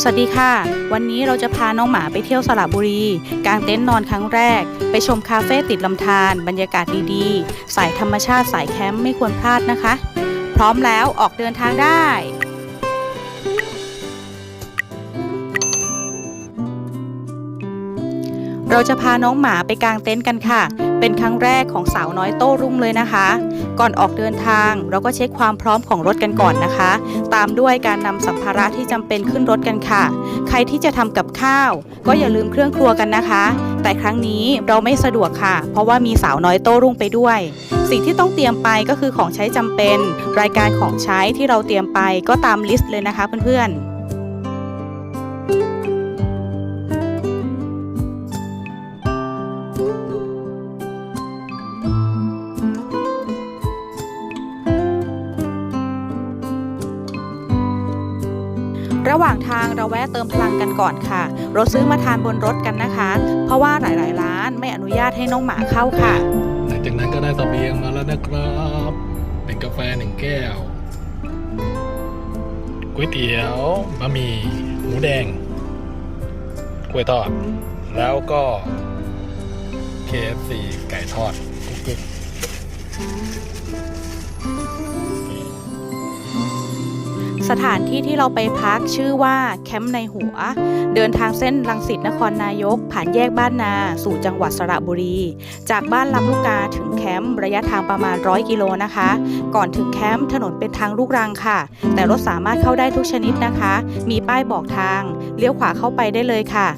สวัสดีค่ะ วันนี้เราจะพาน้องหมาไปเที่ยวสระบุรี กางเต็นท์นอนครั้งแรก ไปชมคาเฟ่ติดลำธารบรรยากาศดีๆ สายธรรมชาติสายแคมป์ไม่ควรพลาดนะคะ พร้อมแล้วออกเดินทางได้เราจะพาน้องหมาไปกางเต็นท์กันค่ะ เป็นครั้งแรกของสาวน้อยโต้รุ่งเลยนะคะ ก่อนออกเดินทางเราก็เช็คความพร้อมของรถกันก่อนนะคะ ตามด้วยการนำสัมภาระที่จำเป็นขึ้นรถกันค่ะ ใครที่จะทำกับข้าว ก็อย่าลืมเครื่องครัวกันนะคะ แต่ครั้งนี้เราไม่สะดวกค่ะ เพราะว่ามีสาวน้อยโต้รุ่งไปด้วย สิ่งที่ต้องเตรียมไปก็คือของใช้จำเป็น รายการของใช้ที่เราเตรียมไปก็ตามลิสต์เลยนะคะเพื่อนๆ ระหว่างทางเราแวะเติมพลังกันก่อนค่ะ เราซื้อมาทานบนรถกันนะคะ เพราะว่าหลาย ๆ ร้านไม่อนุญาตให้น้องหมาเข้าค่ะ หลังจากนั้นก็ได้สเสบียงมาแล้วนะครับ เป็นกาแฟหนึ่งแก้วก๋วยเตี๋ยวบะหมี่หมูแดงกล้วยทอด แล้วก็ KFC ไก่ทอดกุ๊ก สถานที่ที่เราไปพักชื่อว่าแคมป์ในหัว เดินทางเส้นลังสิตนครนายก ผ่านแยกบ้านนาสู่จังหวัดสระบุรี จากบ้านลำลูกกาถึงแคมป์ระยะทางประมาณ 100 กิโลนะคะ ก่อนถึงแคมป์ถนนเป็นทางลูกรังค่ะ แต่รถสามารถเข้าได้ทุกชนิดนะคะ มีป้ายบอกทาง เลี้ยวขวาเข้าไปได้เลยค่ะ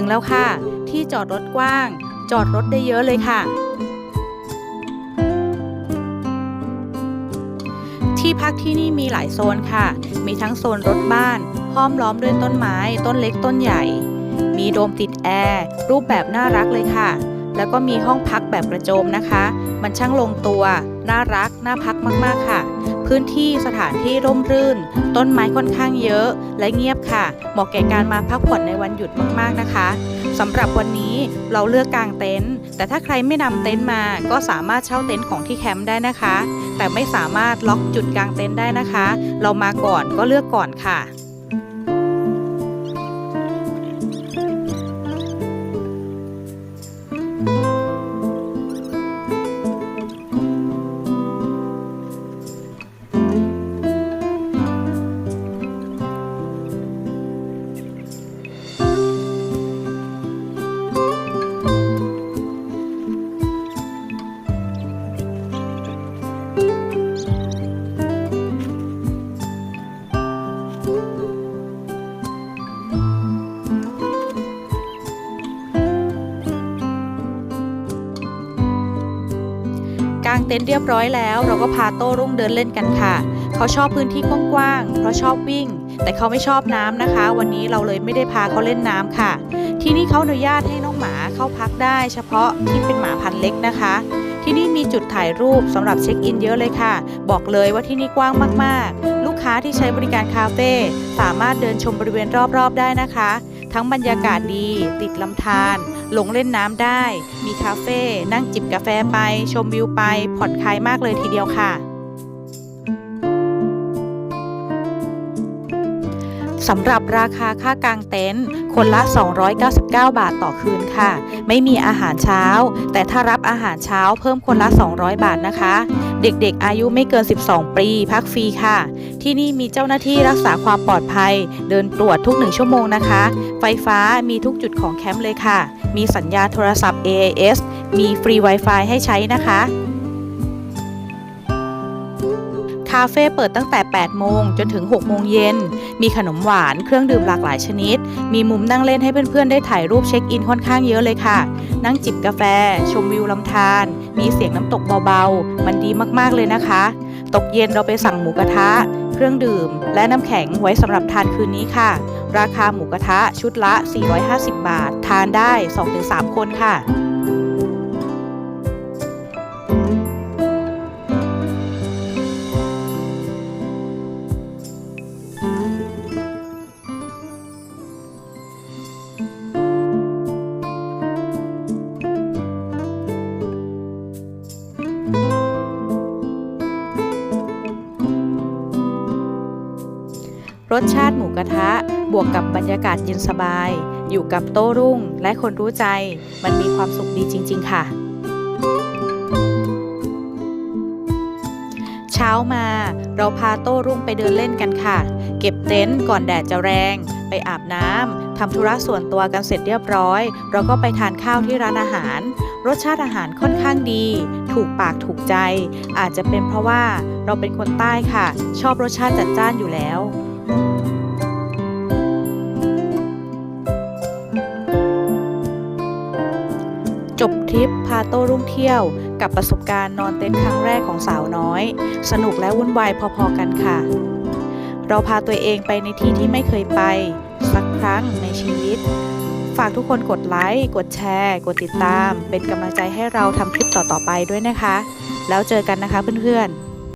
ถึงแล้วค่ะ ที่จอดรถกว้าง จอดรถได้เยอะเลยค่ะ ที่พักที่นี่มีหลายโซนค่ะ มีทั้งโซนรถบ้านห้อมล้อมด้วยต้นไม้ ต้นเล็กต้นใหญ่ มีโดมติดแอร์รูปแบบน่ารักเลยค่ะ แล้วก็มีห้องพักแบบกระโจมนะคะ มันช่างลงตัว น่ารัก น่าพักมากๆค่ะ พื้นที่สถานที่ร่มรื่น ต้นไม้ค่อนข้างเยอะ และเงียบค่ะ เหมาะแก่การมาพักผ่อนในวันหยุดมากๆนะคะสำหรับวันนี้เราเลือกกางเต็นท์แต่ถ้าใครไม่นำเต็นท์มา ก็สามารถเช่าเต็นท์ของที่แคมป์ได้นะคะ แต่ไม่สามารถล็อกจุดกางเต็นท์ได้นะคะ เรามาก่อนก็เลือกก่อนค่ะ เต็นท์เรียบร้อยแล้ว เราก็พาโต้รุ่งเดินเล่นกันค่ะ เขาชอบพื้นที่กว้างๆเพราะชอบวิ่ง แต่เขาไม่ชอบน้ำนะคะ วันนี้เราเลยไม่ได้พาเขาเล่นน้ำค่ะ ที่นี่เขาอนุญาตให้น้องหมาเข้าพักได้ เฉพาะที่เป็นหมาพันธุ์เล็กนะคะ ที่นี่มีจุดถ่ายรูปสำหรับเช็คอินเยอะเลยค่ะ บอกเลยว่าที่นี่กว้างมากๆ ลูกค้าที่ใช้บริการคาเฟ่สามารถเดินชมบริเวณรอบๆได้นะคะ ทั้งบรรยากาศดี ติดลำธาร ลงเล่นน้ำได้ มีคาเฟ่นั่งจิบกาแฟไป ชมวิวไปผ่อนคลายมากเลยทีเดียวค่ะ สำหรับราคาค่ากางเต็นท์คนละ 299 บาทต่อคืนค่ะ ไม่มีอาหารเช้า แต่ถ้ารับอาหารเช้าเพิ่มคนละ 200 บาทนะคะ เด็กๆอายุไม่เกิน 12 ปีพักฟรีค่ะ ที่นี่มีเจ้าหน้าที่รักษาความปลอดภัย เดินตรวจทุกหนึ่งชั่วโมงนะคะ ไฟฟ้ามีทุกจุดของแคมป์เลยค่ะ มีสัญญาณโทรศัพท์ AIS มีฟรี Wi-Fi ให้ใช้นะคะ คาเฟ่เปิดตั้งแต่ 8 โมงจนถึง 6 โมงเย็น มีขนมหวาน เครื่องดื่มหลากหลายชนิด มีมุมนั่งเล่นให้เพื่อนๆ ได้ถ่ายรูปเช็คอินค่อนข้างเยอะเลยค่ะ นั่งจิบกาแฟ ชมวิวลำธาร มีเสียงน้ำตกเบาๆ มันดีมากๆเลยนะคะ ตกเย็นเราไปสั่งหมูกระทะ เครื่องดื่ม และน้ำแข็งไว้สำหรับทานคืนนี้ค่ะ ราคาหมูกระทะชุดละ 450 บาท ทานได้ 2-3 คนค่ะ รสชาติหมูกระทะ บวกกับบรรยากาศเย็นสบาย อยู่กับโต้รุ่งและคนรู้ใจ มันมีความสุขดีจริง ๆ ค่ะ เช้ามาเราพาโต้รุ่งไปเดินเล่นกันค่ะ เก็บเต็นท์ก่อนแดดจะแรง ไปอาบน้ำทำธุระส่วนตัวกันเสร็จเรียบร้อย เราก็ไปทานข้าวที่ร้านอาหาร รสชาติอาหารค่อนข้างดี ถูกปากถูกใจ อาจจะเป็นเพราะว่าเราเป็นคนใต้ค่ะ ชอบรสชาติจัดจ้านอยู่แล้ว จบทริปพาโต้รุ่งเที่ยว กับประสบการณ์นอนเต็นท์ครั้งแรกของสาวน้อย สนุกและวุ่นวายพอๆกันค่ะ เราพาตัวเองไปในที่ที่ไม่เคยไป สักครั้งในชีวิต ฝากทุกคนกดไลค์กดแชร์ กดติดตาม เป็นกำลังใจให้เราทำคลิปต่อๆไปด้วยนะคะ แล้วเจอกันนะคะเพื่อนๆ